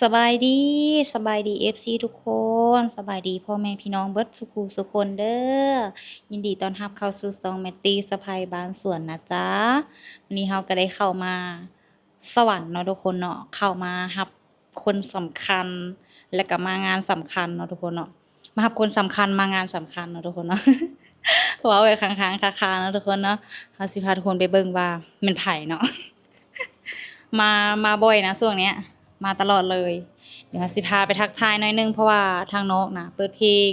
สบายดีสบายดี FC ทุกคนสบายดีพ่อแม่พี่น้องเบิร์ดสุขูสุคนเด้อยินดีต้อนรับเข้าสู่ซองแมตตี้สะพายบ้านสวนนะจ๊ะวันนี้เราก็ได้เข้ามาสวรรค์เนาะทุกคนเนาะเข้ามารับคนสำคัญ แล้วก็มางานสำคัญเนาะทุกคนเนาะมารับคนสำคัญมางานสำคัญเนาะทุกคนเนาะว้าไว้ค้างๆคาๆเนาะทุกคนเนาะเฮาสิพาทุกคนไปเบิ่งว่ามันไผ่เนาะมามาบ่อยนะช่วงเนี้ย มาตลอดเลย เดี๋ยวสิพาไปทักทายหน่อยนึงเพราะว่าทางนอกนะเปิดเพลง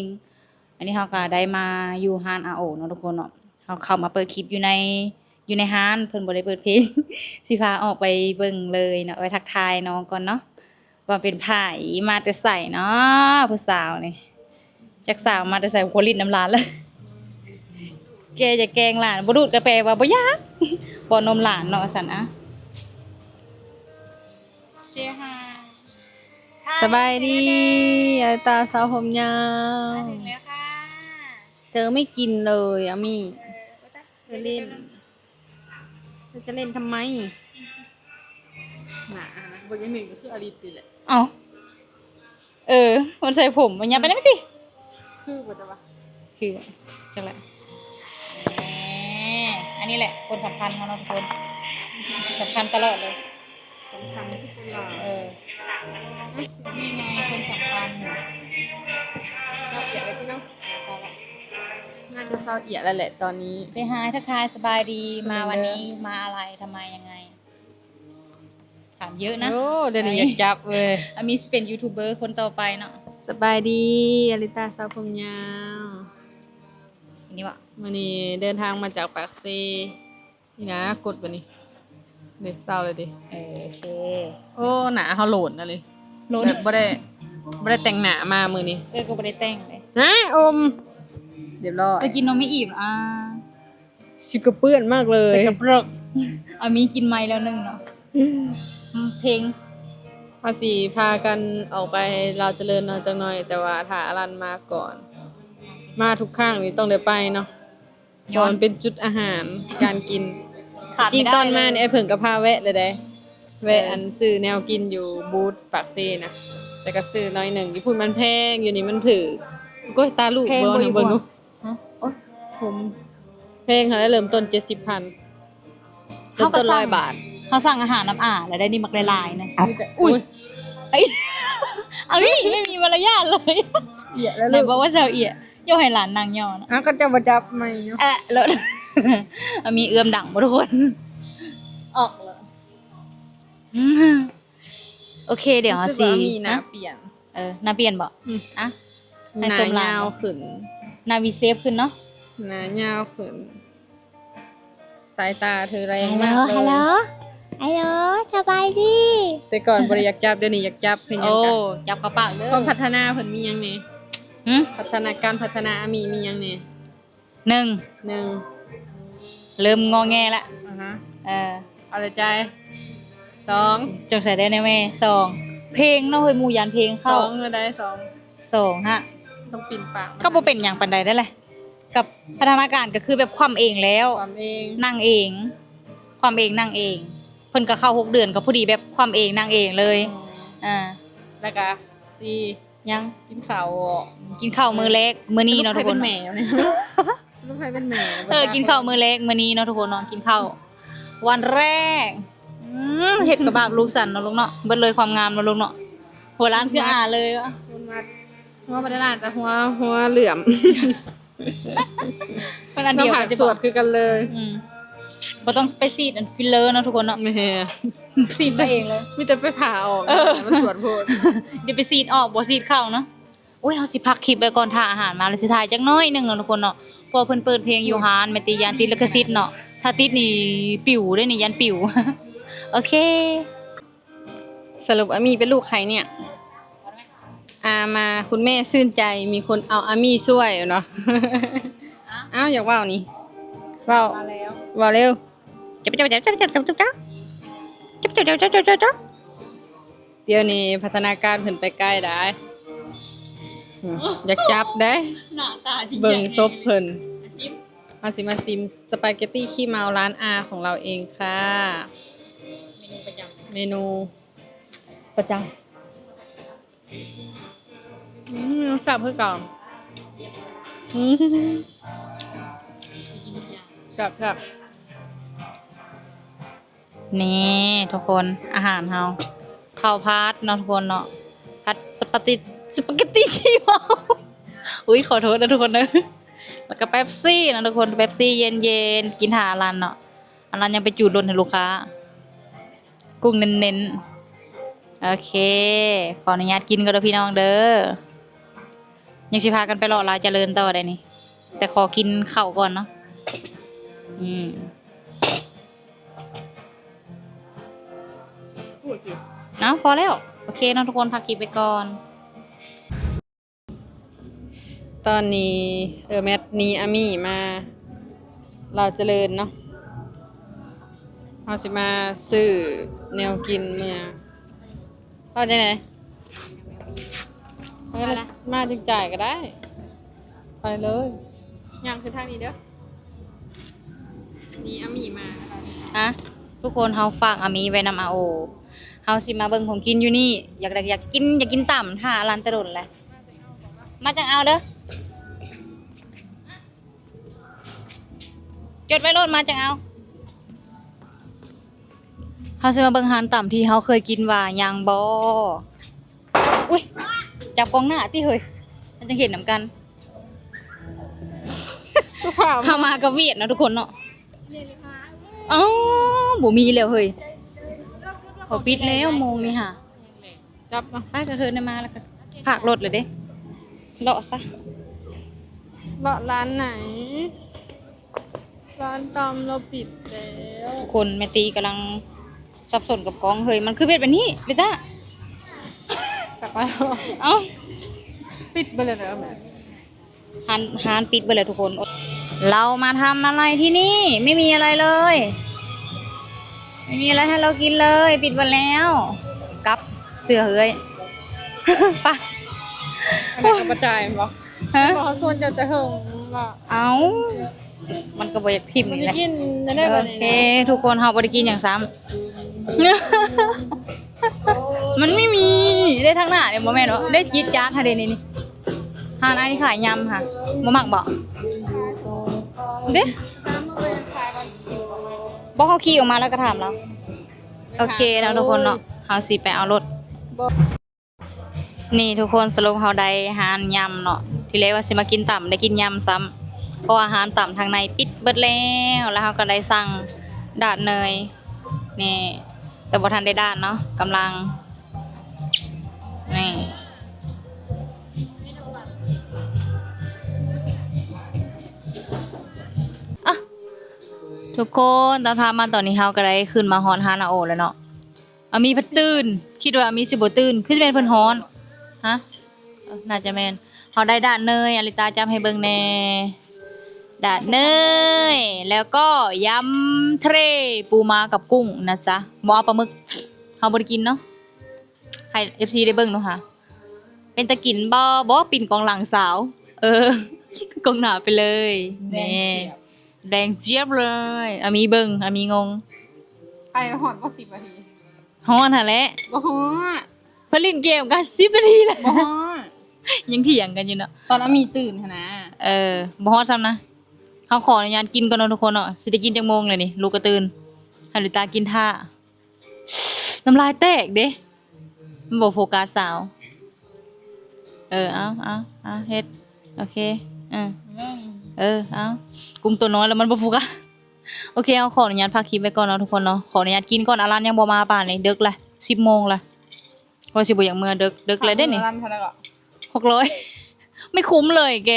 อันนี้เขาก็ได้มาอยู่ฮานอาโอเนาะทุกคนเนาะเขาเข้ามาเปิดคลิปอยู่ในอยู่ในฮานเพิ่นบ่ได้เปิดเพลง สิพาออกไปเบิ่งเลยเนาะไปทักทายน้องก่อนเนาะว่าเป็นไผมาแต่ใส่เนาะผู้สาวนี่จักสาวมาแต่ใส่โคลินน้ำลานแล้วแกจะแกงหลานบ่ดูดกาแฟว่าบ่ยากป้อนนมหลานเนาะสันอะ สบายดียายตาสาวผมยาวถึงแล้วค่ะเธอไม่กินเลยอามี่เธอเล่นเธอจะเล่นทำไม หนาบทยังหนึ่งก็คืออาริตีแหละ เอาเออ มันใส่ผมมันยับไปได้ไหมติคือบทจะวะคือจังแหละแหมอันนี้แหละคนสำคัญของเราทุกคนสำคัญตลอดเลย สำคัญที่คนเราเออนี่ไงคนสำคัญเราเอียดเลยพี่น้องน่าจะเศร้าเอียดแล้วแหละตอนนี้เซฮายทักทายสบายดีมาวันนี้มาอะไรทำไมยังไง ถามเยอะนะโอ้เดี๋ยวนี้อยากจับเว้ยอามีเป็นยูทูบเบอร์คนต่อไปเนาะสบายดีอาริตาสาวผมยาวอันนี้วะวันนี้เดินทางมาจากปากเซนี่นะกดวันนี้ เด็กเศร้าเลยดิ เออโอเคโอ้หนาเขาโหลดนะเลยโหลดแบบบ่ได้บ่ได้แต่งหนามามือนี้เออก็ไม่ได้แต่งเลยนะอม เดี๋ยวรอไปกินนมไม่อิ่มอ่าชิกระเปื้อนมากเลยใส่กระเปรกอามีกินไม้แล้วหนึงเนาะอืมเพลงภาษีพากันออกไปเราวเจริญเนอนจังหน่อย แต่ว่าถ้าอลันมาก่อน มาทุกข้างนี่ต้องได้ไปเนาะย้อนก่เป็นจุดอาหารการกิน ขาดจริงไได้ตอนมาเนี่ยเลไอ้เพิ่งก็พาแวะเลยเด้แวะอันซื้อแนวกินอยู่บูธปากเซนะแต่ก็ซื้อน้อยหนึ่งญี่ปุ่นมันแพงอยู่นี่มันถือก็ตาลูกแพงเบิ่งกว่านะอยู่เบิ่งบ่ดูฮะโอ๊ยผมแพงค่ะแล้วเริ่มต้นเจ็ดสิบพันเริ่มต้นร้อยบาทเขาสั่งอาหารน้ำอ่าแล้วได้นี่มักละลายนะมีแต่อุ้ยไอ้ยอามีไม่มีมารยาทเลยเอียแล้วไหนลูกบอกว่าเซลเอียโยให้หลานนางยอนะอะก็จะมาจับไม่เนาะแอะแล้วอา มีเอื้อมดังบ่ทุกคน ออกแล้วอืมโอเค เดี๋ยวรู้สิกว่ามีหนาเปลี่ยน เออหนาเปลี่ยนบ่อืมอะหให้นาส้มลายยาวขึ้นหนาวีเซฟขึ้นเนาะหนายาวขึ้น สายตาเธอแรงฮัลโหลมากเลยฮัลโหลฮัลโหลสบายดี แต่ก่อนบริอยากจับเดี๋ยวนี้อยากจับเป็นหยังโอ้กันจับกระเป๋าเลยความพัฒนาเพิ่นมีหยังเนี่ยหืมพัฒนาการพัฒนามีมีหยังเนี่ยหนึ่งหนึ่ง เริ่มงอแงละอ่าฮะเออเอาใจใจสองจงใส่ได้แน่แม่สองเพลงเนาะเฮ้ยหมู่ยันเพลงสเข้าองก็ได้สองสองฮะ ต้องปิ่นปากก็บ่เป็นอย่างปันใดได้แหละกับพัฒนาการก็คือแบบความเองแล้ว ความเองนั่งเอง ความเองนั่งเอง เพิ่นก็เข้าหกเดือนก็พอดีแบบความเองนั่งเองเลยอ่า แล้วก็สี่ยัง กินข้าวอะกินข้าวมื้อเล็กมื้อนี้เนาะทุกคนลูใครเป็นแหม่เนี่ย ลูกใครเป็นแหม่เออกินข้าวมื้อเล็กมื้อนี้เนาะทุกคนเนาะกินข้าววันแรกอืมเฮ็ดกับบาปลูกสันเนาะลูกเนาะเบิดเลยความงามเนาะลูกเนาะหัวร้านคืออ่าเลยวะคุณมัดหัวบันดาลแต่หัวหัวเหลื่อมเพิ่นอันเราเดียวผ่ากันนจะสบวอดกคือกันเลยอืมบ่ต้องไปซีดอันฟิลเลอร์เนาะทุกคนเนาะแหม่ซีดตัวเองเลยมีแต่ไปผ่าออกเออมันสวดโพดเดี๋ยวไปซีดออกบ่ซีดเข้าเนาะโอ้ยเฮาสิพักคลิปไปก่อนถ่าอาหารมาแล้วสิถ่ายจักหน้อยหนึงเนาะทุกคนเนาะเพอเพิ่นเปิดเพลงอยู่ฮานแม่นติยานติดลิขสิทธิ์เนาะถ้าติดนี่ปิวได้นี่ยันปิว โอเค สรุปอามีเป็นลูกใครเนี่ย อามาคุณแม่ชื่นใจมีคนเอาอามี่ช่วยเนาะ อ้าวอยากว่าวนี่ว่าวมาแล้วว่าวเร็วจับจับจับจับจับจับจับจับจับจับจับจับจับจับเดี๋ยวนี้พัฒนาการเพิ่นไปใกล้ได้ อืมอยากจับได้หน้าตาจริงเบิ่งซบเพิ่นชิมมาสิมาซิมสปาเกตตี้ขี้เมาร้านอาของเราเองค่ะ เมนูประจำเมนูประจอืมรสชาติเพื่อเก่าอืมแซ่บแซ่บนี่ทุกคนอาหารเฮาข้าวพัดเนาะทุกคนเนาะพัดสปาติ สปาเกตตี้ขี้เมา อุ้ยขอโทษนะทุกคนนะแล้วก็เป๊ปซี่นะทุกคนเป๊ปซี่เย็นๆกินหาอลันเนาะอลันยังไปจูดรนให้ลูกค้า กุ้งเน้นๆ โอเค ขออนุญาตกินกันเด้อพี่น้องเด้อยังสิพากันไปรอลาเจริญต่อได้นี่ แต่ขอกินข้าวก่อนเนาะอืมพูดอยู่เอาพอแล้ว โอเคเนาะทุกคนพักคลิปไปก่อน ตอนนี้เออแมทนี้อามี่มาเราเจริญเนาะเราสิมาซื้อแนวกินเมื่อเราจะไหนเออมาจึงจ่ายก็ได้ ไปเลยยังคือทางนี้เด้อนี่อามี่มาแล้วเราฮะทุกคนเฮาฝากอามีไว้นำอาโอเฮาสิมาเบิ่งผมกินอยู่นี่ อยากได้อยากกินอยากกินต่ำถ้าร้านตะดนแหละมาจังเอาเด้อ จดไว้โลดมาจังเอาเฮาสิมาเบิ่งอาหารต่ำที่เฮาเคยกินว่าหยังบ่อุ้ยจับกล้องหน้าติเฮ้ยมันจะเห็นนํกันสุภาพเฮามากับเวียดเนาะทุกคนเนาะอ๋อบ่มีแล้วเฮ้ยขอปิดแล้วโมงนี่ค่ะจับมาไปกระเทินได้มาแล้วก็ผักรถเลยเด้เลาะซะเลาะร้านไหน ร้านตอมเราปิดแล้วทุกคนแม่ตีกำลังสับสนกับกล้องเฮ้ยมันคือเบ็ดแบบนี้ลิต้ากลับมาเอ้าปิดไปเลยแล้วแม่หันหันปิดไปเลยทุกคน เรามาทำอะไรที่นี่ไม่มีอะไรเลย ไม่มีอะไรให้เรากินเลย ปิดหมดแล้วกลับเสือเฮ้ยไปอะไรก็กระจายมั้งฮะบอกเขาส่วนจะจะเหิงว่าเอ้า มันก็บอยากพิมพ์มันนี่จะแหละกินได้ได้โอแบบเคนี้ทุกคนเฮาบ่ได้กินอย่างซ้ำ มันไม่มีได้ทั้งหน้าเนี่ยบ่แม่นว่าได้จิตจาดฮะเดนี่นี่หานอันนี้ขายยำค่ะบ่มักบ่เด้น้ำมันเป็นคล้ายกันกินประมาณบ่เขาขี่ออกมาแล้วก็ถามเราโอเคนะทุกคนเนาะเฮาสิไปเอารถบอกนี่ทุกคนสรุปเฮาได้หารยำเนาะที่แรกว่าสิมากินต่ำได้กินยำซ้ำ เพราะอาหารต่ำทางในปิดเบิดแล้วแล้วเฮาก็ได้สั่งดาดเนยนี่แต่บ่ทันได้ดาดเนาะกำลังนี่อะทุกคนตอนพามาตอนนี้เฮาก็ได้ขึ้นมาฮอนฮานาโอแล้วเนาะอามีพัดตื่น คิดว่าอามีสิบตื่นคือสิเป็นเพิ่นฮอนฮะน่าจะแมนเขาได้ดาดเนยอลิตาจำให้เบิ่งแน่ ดาดเนย แล้วก็ยำเทรปูมากับกุ้งนะจ๊ะบ่เอาปลาหมึกเขาบ่ได้กินเนาะให้ FC ได้เบิ่งเนาะค่ะ เป็นตะกินบ่บ่ปิ่นกองหลังสาว เออกองหน้าไปเลยนี่แดงเจี๊ยบเลยอามีเบิ่งอามีงงไอ้หอดว่าสิบนาทีฮ้อนหั่นแหละบ่ฮอดเพนลินเกมกัน10นาทีแล้วบ่ฮอดยังเถียงกันอยู่เนาะตอนอามีตื่นหั่นนะเออบ่ฮอดซ้ำนะ เขาขออนุญาตกินก่อนเนาะทุกคนเนาะสิได้กินจังโมงเลยนี่ลูกกระตื่นห้ลิตากินท่าน้ำลายแตกเด้มันบ่โฟกัสสาว เออเอาเอาเอาเฮ็ดโอเคเออเออเอากุ้งตัวน้อยแล้วมันบ่โฟกัสโอเคเอาขออนุญาตพักคลิปไว้ก่อนเนาะทุกคนเนาะขออนุญาตกินก่อนอารันยังบ่มาป่านนี้ดึกเลย10โมงละว่าสิบ่อยากเมื่อดึกดึกเลยเด้นี่ร้านเท่าไหร่ก็หกร้อยไม่คุ้มเลยแก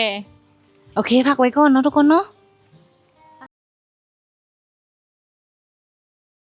โอเคพักไว้ก่อนเนาะทุกคนเนาะ